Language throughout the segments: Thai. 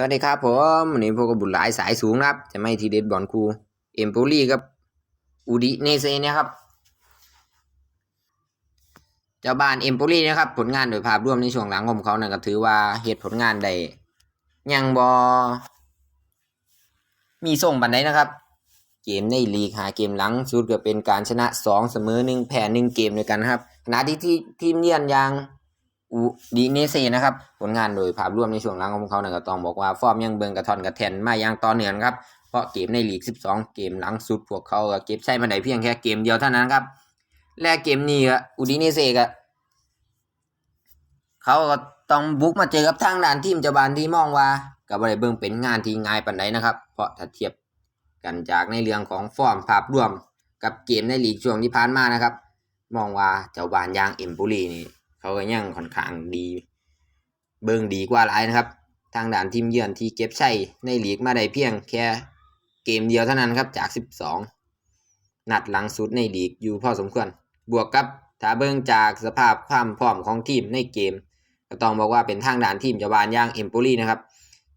สวัสดีครับผมวันนี้พวกกับบุญหลายสายสูงนะครับ จะไม่ทีเด็ดบอลครูเอ็มโปลีกับอูดิเนเซเนี่ยครับเจ้าบ้านเอ็มโปลีนะครับ ผลงานโดยภาพรวมในช่วงหลังของเขานะก็ถือว่าเหตุผลงานได้ยังบอมีส่งบันไดนะครับ เกมในลีกหาเกมหลังสุดก็เป็นการชนะสองเสมอหนึ่งแพ้หนึ่งเกมด้วยกันนะครับขณะที่ที่ทีมเยือนย่าง อูดีเนเซนะครับ ผลงานโดยภาพรวมในช่วงหลังของพวกเขาเนี่ยก็ต้องบอกว่าฟอร์มยังเบิงกระทอนกระแทนมาอย่างต่อเนื่องครับ เพราะเกมในลีก 12 เกมหลังสุดพวกเขาก็เก็บใช้มาได้เพียงแค่เกมเดียวเท่านั้นครับ และเกมนี้ก็อูดีเนเซก็เขาก็ต้องบุกมาเจอกับทางด้านทีมเจ้าบ้านที่มองว่าก็บ่ได้เบิงเป็นงานที่ง่ายปานใดนะครับ เพราะถ้าเทียบกันจากในเรื่องของฟอร์มภาพรวมกับเกมในลีกช่วงที่ผ่านมานะครับ มองว่าเจ้าบ้านยางเอ็มโปลีนี่ เขาก็ยังค่อนข้างดี เบิ่งดีกว่าหลายนะครับ ทางด่านทีมเยือนที่เก็บใช้ในลีกมาได้เพียงแค่เกมเดียวเท่านั้นครับจาก 12 นัดหลังสุดในลีกอยู่พอสมควร บวกกับถ้าเบิ่งจากสภาพความพร้อมของทีมในเกม ก็ต้องบอกว่าเป็นทางด่านทีมเจาวานย่างเอมโปลีนะครับ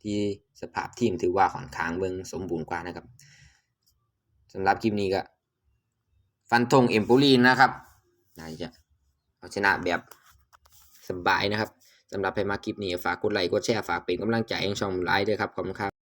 ที่สภาพทีมถือว่าค่อนข้างเบิ่งสมบูรณ์กว่านะครับสำหรับคลิปนี้ก็ฟันธงเอมโปลีนะครับน่าจะเอาชนะแบบ สบายนะครับสำหรับใครมาคลิปนี้ฝากกดไลค์กดแชร์ฝากเป็นกำลังใจให้ช่องไลค์ด้วยครับขอบคุณครับ